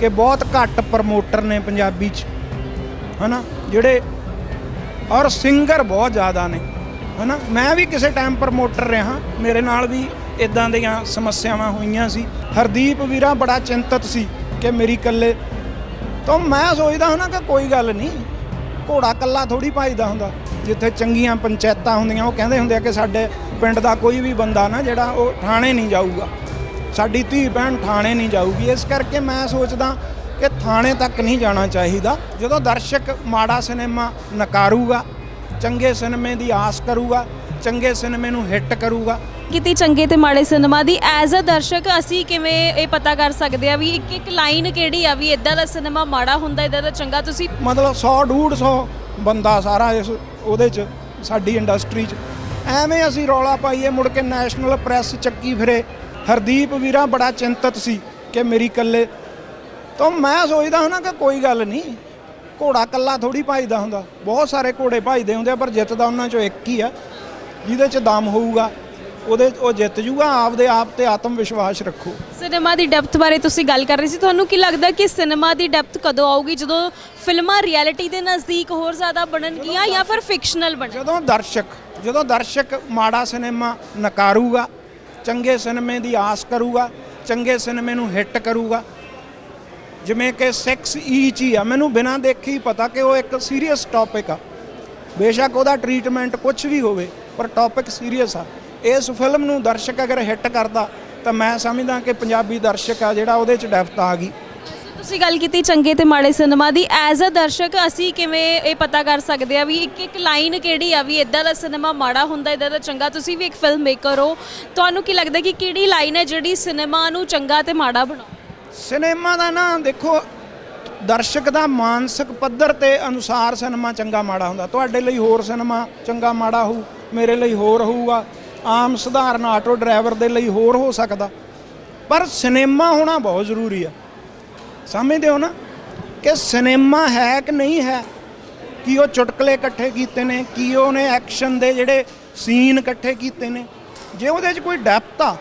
ਕਿ ਬਹੁਤ ਘੱਟ ਪ੍ਰਮੋਟਰ ਨੇ ਪੰਜਾਬੀ 'ਚ, ਹਨਾ? ਜਿਹੜੇ ਔਰ ਸਿੰਗਰ ਬਹੁਤ ਜ਼ਿਆਦਾ ਨੇ, ਹਨਾ? ਮੈਂ ਵੀ ਕਿਸੇ ਟਾਈਮ ਪ੍ਰਮੋਟਰ ਰਿਹਾ, ਮੇਰੇ ਨਾਲ ਵੀ ਇਦਾਂ ਦੀਆਂ ਸਮੱਸਿਆਵਾਂ ਹੋਈਆਂ ਸੀ। ਹਰਦੀਪ ਵੀਰਾ ਬੜਾ ਚਿੰਤਤ ਸੀ ਕਿ ਮੇਰੀ ਇਕੱਲੇ ਤਾਂ ਮੈਂ ਸੋਚਦਾ ਹਾਂ ਨਾ ਕਿ ਕੋਈ ਗੱਲ ਨਹੀਂ, ਘੋੜਾ ਕੱਲਾ ਥੋੜੀ ਭਜਦਾ ਹੁੰਦਾ। ਜਿੱਥੇ ਚੰਗੀਆਂ ਪੰਚਾਇਤਾਂ ਹੁੰਦੀਆਂ, ਉਹ ਕਹਿੰਦੇ ਹੁੰਦੇ ਆ ਕਿ ਸਾਡੇ ਪਿੰਡ ਦਾ ਕੋਈ ਵੀ ਬੰਦਾ ਨਾ ਜਿਹੜਾ ਉਹ ਥਾਣੇ ਨਹੀਂ ਜਾਊਗਾ। ਸਾਡੀ ਧੀ ਭੈਣ ਥਾਣੇ ਨਹੀਂ ਜਾਊਗੀ। ਇਸ ਕਰਕੇ ਮੈਂ ਸੋਚਦਾ ਕਿ ਥਾਣੇ ਤੱਕ ਨਹੀਂ ਜਾਣਾ ਚਾਹੀਦਾ। ਜਦੋਂ ਦਰਸ਼ਕ ਮਾੜਾ ਸਿਨੇਮਾ ਨਕਾਰੂਗਾ ਚੰਗੇ ਸਿਨੇਮੇ ਦੀ ਆਸ ਕਰੂਗਾ ਚੰਗੇ ਸਿਨੇਮੇ ਨੂੰ ਹਿੱਟ ਕਰੂਗਾ। ਕਿਤੇ ਚੰਗੇ ਤੇ ਮਾੜੇ ਸਿਨੇਮਾ ਦੀ। ਐਜ਼ ਅ ਦਰਸ਼ਕ ਅਸੀਂ ਕਿਵੇਂ ਇਹ ਪਤਾ ਕਰ ਸਕਦੇ ਆ ਵੀ ਇੱਕ ਇੱਕ ਲਾਈਨ ਕਿਹੜੀ ਆ ਵੀ ਇਦਾਂ ਦਾ ਸਿਨੇਮਾ ਮਾੜਾ ਹੁੰਦਾ ਇਦਾਂ ਦਾ ਚੰਗਾ? ਤੁਸੀਂ ਮਤਲਬ 100 150 ਬੰਦਾ ਸਾਰਾ ਇਸ ਉਹਦੇ ਚ ਸਾਡੀ ਇੰਡਸਟਰੀ ਚ। ਐਵੇਂ ਅਸੀਂ ਰੌਲਾ ਪਾਈਏ ਮੁੜ ਕੇ ਨੈਸ਼ਨਲ ਪ੍ਰੈਸ ਚੱਕੀ ਫਿਰੇ। ਹਰਦੀਪ ਵੀਰਾ ਬੜਾ ਚਿੰਤਤ ਸੀ ਕਿ ਮੇਰੀ ਇਕੱਲੇ। ਤਾਂ ਮੈਂ ਸੋਚਦਾ ਹਾਂ ਨਾ ਕਿ ਕੋਈ ਗੱਲ ਨਹੀਂ ਘੋੜਾ ਕੱਲਾ ਥੋੜੀ ਭਜਦਾ ਹੁੰਦਾ। ਬਹੁਤ ਸਾਰੇ ਘੋੜੇ ਭਜਦੇ ਹੁੰਦੇ ਆ ਪਰ ਜਿੱਤਦਾ ਉਹਨਾਂ ਚੋਂ ਇੱਕ ਹੀ ਆ ਜਿਹਦੇ ਚ ਦਮ ਹੋਊਗਾ ਉਹਦੇ ਉਹ ਜਿੱਤ ਜੂਗਾ। ਆਪਦੇ ਆਪ ਤੇ ਆਤਮ ਵਿਸ਼ਵਾਸ ਰੱਖੋ। ਸਿਨੇਮਾ ਦੀ ਡੈਪਥ ਬਾਰੇ ਤੁਸੀਂ ਗੱਲ ਕਰ ਰਹੇ ਸੀ। ਤੁਹਾਨੂੰ ਕੀ ਲੱਗਦਾ ਕਿ ਸਿਨੇਮਾ ਦੀ ਡੈਪਥ ਕਦੋਂ ਆਊਗੀ? ਜਦੋਂ ਫਿਲਮਾਂ ਰਿਐਲਿਟੀ ਦੇ ਨਜ਼ਦੀਕ ਹੋਰ ਜ਼ਿਆਦਾ ਬਣਨਗੀਆਂ ਜਾਂ ਫਿਰ ਫਿਕਸ਼ਨਲ ਬਣ ਜਦੋਂ ਦਰਸ਼ਕ ਜਦੋਂ ਦਰਸ਼ਕ ਮਾੜਾ ਸਿਨੇਮਾ ਨਕਾਰੂਗਾ ਚੰਗੇ ਸਿਨੇਮੇ ਦੀ ਆਸ ਕਰੂਗਾ, ਚੰਗੇ ਸਿਨੇਮੇ ਨੂੰ ਹਿੱਟ ਕਰੂਗਾ। ਜਿਵੇਂ ਕਿ 6 ਈਚ ਹੀ ਆ। ਮੈਨੂੰ ਬਿਨਾਂ ਦੇਖੇ ਹੀ ਪਤਾ ਕਿ ਉਹ ਇੱਕ ਸੀਰੀਅਸ ਟੌਪਿਕ ਆ। ਬੇਸ਼ੱਕ ਉਹਦਾ ਟ੍ਰੀਟਮੈਂਟ ਕੁਝ ਵੀ ਹੋਵੇ, ਪਰ ਟੌਪਿਕ ਸੀਰੀਅਸ ਆ। ਇਸ ਫਿਲਮ ਨੂੰ ਦਰਸ਼ਕ ਅਗਰ ਹਿੱਟ ਕਰਦਾ, ਤਾਂ ਮੈਂ ਸਮਝਦਾ ਕਿ ਪੰਜਾਬੀ ਦਰਸ਼ਕ ਆ ਜਿਹੜਾ ਉਹਦੇ ਚ ਡੈਪਥ ਆ ਗਈ। ਤੁਸੀਂ ਗੱਲ ਕੀਤੀ ਚੰਗੇ ਤੇ ਮਾੜੇ ਸਿਨੇਮਾ ਦੀ। ਐਜ਼ ਅ ਦਰਸ਼ਕ, ਅਸੀਂ ਕਿਵੇਂ ਇਹ ਪਤਾ ਕਰ ਸਕਦੇ ਆ ਵੀ ਇੱਕ ਇੱਕ ਲਾਈਨ ਕਿਹੜੀ ਆ ਵੀ ਇਦਾਂ ਦਾ ਸਿਨੇਮਾ ਮਾੜਾ ਹੁੰਦਾ ਇਦਾਂ ਦਾ ਚੰਗਾ? ਤੁਸੀਂ ਵੀ ਇੱਕ ਫਿਲਮ ਮੇਕਰ ਹੋ। ਤੁਹਾਨੂੰ ਕੀ ਲੱਗਦਾ ਕਿ ਕਿਹੜੀ ਲਾਈਨ ਹੈ ਜਿਹੜੀ ਸਿਨੇਮਾ ਨੂੰ ਚੰਗਾ ਤੇ ਮਾੜਾ ਬਣਾਉਂਦੀ ਸਿਨੇਮਾ ਦਾ ਨਾ ਦੇਖੋ, ਦਰਸ਼ਕ ਦਾ ਮਾਨਸਿਕ ਪੱਧਰ ਤੇ ਅਨੁਸਾਰ ਸਿਨੇਮਾ ਚੰਗਾ ਮਾੜਾ ਹੁੰਦਾ। ਤੁਹਾਡੇ ਲਈ ਹੋਰ ਸਿਨੇਮਾ ਚੰਗਾ ਮਾੜਾ ਹੋਊ, ਮੇਰੇ ਲਈ ਹੋਰ ਹੋਊਗਾ। ਆਮ ਸਧਾਰਨ ਆਟੋ ਡਰਾਈਵਰ ਦੇ ਲਈ ਹੋਰ ਹੋ ਸਕਦਾ। ਪਰ ਸਿਨੇਮਾ ਹੋਣਾ ਬਹੁਤ ਜ਼ਰੂਰੀ ਆ। ਸਮਝਦੇ ਹੋ ਨਾ ਕਿ ਸਿਨੇਮਾ ਹੈ ਕਿ ਨਹੀਂ ਹੈ? ਕੀ ਉਹ ਚੁਟਕਲੇ ਇਕੱਠੇ ਕੀਤੇ ਨੇ? ਕੀ ਉਹਨੇ ਐਕਸ਼ਨ ਦੇ ਜਿਹੜੇ ਸੀਨ ਇਕੱਠੇ ਕੀਤੇ ਨੇ? ਜੇ ਉਹਦੇ 'ਚ ਕੋਈ ਡੈਪਥ ਆ,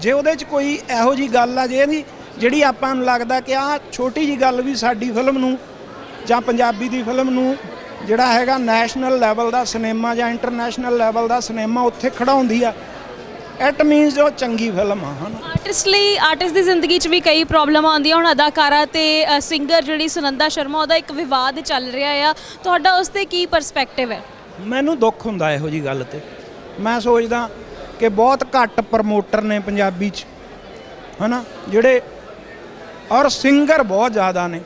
ਜੇ ਉਹਦੇ 'ਚ ਕੋਈ ਇਹੋ ਜੀ ਗੱਲ ਆ, ਜੇ ਇਹਦੀ ਜਿਹੜੀ ਆਪਾਂ ਨੂੰ ਲੱਗਦਾ ਕਿ ਆਹ ਛੋਟੀ ਜੀ ਗੱਲ ਵੀ ਸਾਡੀ ਫਿਲਮ ਨੂੰ ਜਾਂ ਪੰਜਾਬੀ ਦੀ ਫਿਲਮ ਨੂੰ ਜਿਹੜਾ ਹੈਗਾ ਨੈਸ਼ਨਲ ਲੈਵਲ ਦਾ ਸਿਨੇਮਾ ਜਾਂ ਇੰਟਰਨੈਸ਼ਨਲ ਲੈਵਲ ਦਾ ਸਿਨੇਮਾ ਉੱਥੇ ਖੜਾਉਂਦੀ ਆ ਇਟ ਮੀਨਸ ਉਹ ਚੰਗੀ ਫਿਲਮ ਆ ਹਨ? ਆਰਟਿਸਟ ਲਈ ਆਰਟਿਸਟ ਦੀ ਜ਼ਿੰਦਗੀ 'ਚ ਵੀ ਕਈ ਪ੍ਰੋਬਲਮ ਆਉਂਦੀਆਂ ਹੁਣ ਅਦਾਕਾਰਾ ਤੇ ਸਿੰਗਰ ਜਿਹੜੀ ਸੁਨੰਦਾ ਸ਼ਰਮਾ ਉਹਦਾ ਇੱਕ ਵਿਵਾਦ ਚੱਲ ਰਿਹਾ ਆ। ਤੁਹਾਡਾ ਉਸ ਤੇ ਕੀ ਪਰਸਪੈਕਟਿਵ ਹੈ? ਮੈਨੂੰ ਦੁੱਖ ਹੁੰਦਾ ਇਹੋ ਜੀ ਗੱਲ ਤੇ। ਮੈਂ ਸੋਚਦਾ ਕਿ ਬਹੁਤ ਘੱਟ ਪ੍ਰਮੋਟਰ ਨੇ ਪੰਜਾਬੀ 'ਚ ਹਨਾ? ਜਿਹੜੇ ਔਰ ਸਿੰਗਰ ਬਹੁਤ ਜ਼ਿਆਦਾ ਨੇ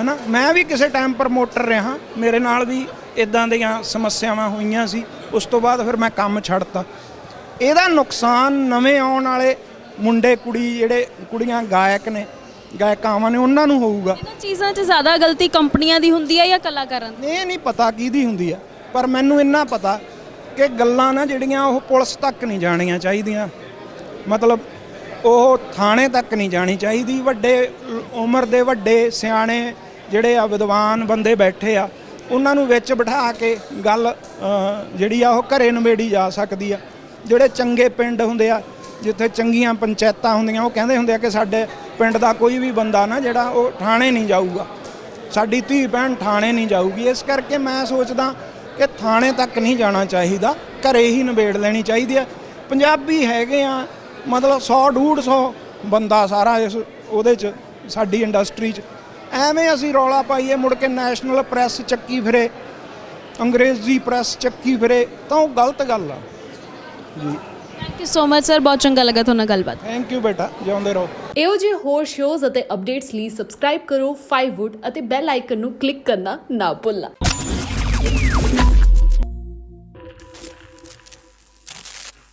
ਹਨਾ? ਮੈਂ ਵੀ ਕਿਸੇ ਟਾਈਮ ਪ੍ਰਮੋਟਰ ਰਿਹਾ। ਮੇਰੇ ਨਾਲ ਵੀ ਇਦਾਂ ਦੀਆਂ ਸਮੱਸਿਆਵਾਂ ਹੋਈਆਂ ਸੀ। ਉਸ ਤੋਂ ਬਾਅਦ ਫਿਰ ਮੈਂ ਕੰਮ ਛੱਡਤਾ। ਇਹਦਾ ਨੁਕਸਾਨ ਨਵੇਂ ਆਉਣ ਵਾਲੇ ਮੁੰਡੇ ਕੁੜੀ ਜਿਹੜੇ ਕੁੜੀਆਂ ਗਾਇਕ ਨੇ ਗਾਇਕਾਵਾਂ ਨੇ ਉਹਨਾਂ ਨੂੰ ਹੋਊਗਾ। ਇਹਨਾਂ ਚੀਜ਼ਾਂ 'ਚ ਜ਼ਿਆਦਾ ਗਲਤੀ ਕੰਪਨੀਆਂ ਦੀ ਹੁੰਦੀ ਹੈ ਜਾਂ ਕਲਾਕਾਰਾਂ ਦੀ? ਇਹ ਨਹੀਂ ਪਤਾ ਕਿਹਦੀ ਹੁੰਦੀ ਆ ਪਰ ਮੈਨੂੰ ਇੰਨਾ ਪਤਾ ਕਿ ਗੱਲਾਂ ਨਾ ਜਿਹੜੀਆਂ ਉਹ ਪੁਲਿਸ ਤੱਕ ਨਹੀਂ ਜਾਣੀਆਂ ਚਾਹੀਦੀਆਂ। ਮਤਲਬ ਉਹ ਥਾਣੇ ਤੱਕ ਨਹੀਂ ਜਾਣੀ ਚਾਹੀਦੀ। ਵੱਡੇ ਉਮਰ ਦੇ ਵੱਡੇ ਸਿਆਣੇ ਜਿਹੜੇ ਆ ਵਿਦਵਾਨ ਬੰਦੇ ਬੈਠੇ ਆ ਉਹਨਾਂ ਨੂੰ ਵਿੱਚ ਬਿਠਾ ਕੇ ਗੱਲ ਜਿਹੜੀ ਆ ਉਹ ਘਰੇ ਨਵੇੜੀ ਜਾ ਸਕਦੀ ਆ। ਜਿਹੜੇ ਚੰਗੇ ਪਿੰਡ ਹੁੰਦੇ ਆ, ਜਿੱਥੇ ਚੰਗੀਆਂ ਪੰਚਾਇਤਾਂ ਹੁੰਦੀਆਂ, ਉਹ ਕਹਿੰਦੇ ਹੁੰਦੇ ਆ ਕਿ ਸਾਡੇ ਪਿੰਡ ਦਾ ਕੋਈ ਵੀ ਬੰਦਾ ਨਾ ਜਿਹੜਾ ਉਹ ਥਾਣੇ ਨਹੀਂ ਜਾਊਗਾ। ਸਾਡੀ ਧੀ ਭੈਣ ਥਾਣੇ ਨਹੀਂ ਜਾਊਗੀ। ਇਸ ਕਰਕੇ ਮੈਂ ਸੋਚਦਾ ਕਿ ਥਾਣੇ ਤੱਕ ਨਹੀਂ ਜਾਣਾ ਚਾਹੀਦਾ। ਘਰੇ ਹੀ ਨਿਬੇੜ ਲੈਣੀ ਚਾਹੀਦੀ ਹੈ ਪੰਜਾਬੀ ਹੈਗੇ ਆ, ਮਤਲਬ 100 150 ਬੰਦਾ ਸਾਰਾ ਇਸ ਉਹਦੇ ਚ, ਸਾਡੀ ਇੰਡਸਟਰੀ ਚ। ਐਵੇਂ ਅਸੀਂ ਰੌਲਾ ਪਾਈਏ, ਮੁੜ ਕੇ ਨੈਸ਼ਨਲ ਪ੍ਰੈਸ ਚੱਕੀ ਫਿਰੇ, ਅੰਗਰੇਜ਼ੀ ਪ੍ਰੈਸ ਚੱਕੀ ਫਿਰੇ, ਤਾਂ ਉਹ ਗਲਤ ਗੱਲ ਆ। ਜੀ। Thank you so much sir ਬਹੁਤ ਚੰਗਾ ਲੱਗਾ ਤੁਹਾਨੂੰ ਗੱਲਬਾਤ। ਥੈਂਕ ਯੂ ਬੇਟਾ। ਜਿਉਂਦੇ ਰਹੋ। ਇਹੋ ਜਿਹੇ ਹੋਰ ਸ਼ੋਜ਼ ਅਤੇ ਅਪਡੇਟਸ ਲਈ ਸਬਸਕ੍ਰਾਈਬ ਕਰੋ 5wood ਅਤੇ ਬੈਲ ਆਈਕਨ ਨੂੰ ਕਲਿੱਕ ਕਰਨਾ ਨਾ ਭੁੱਲਣਾ।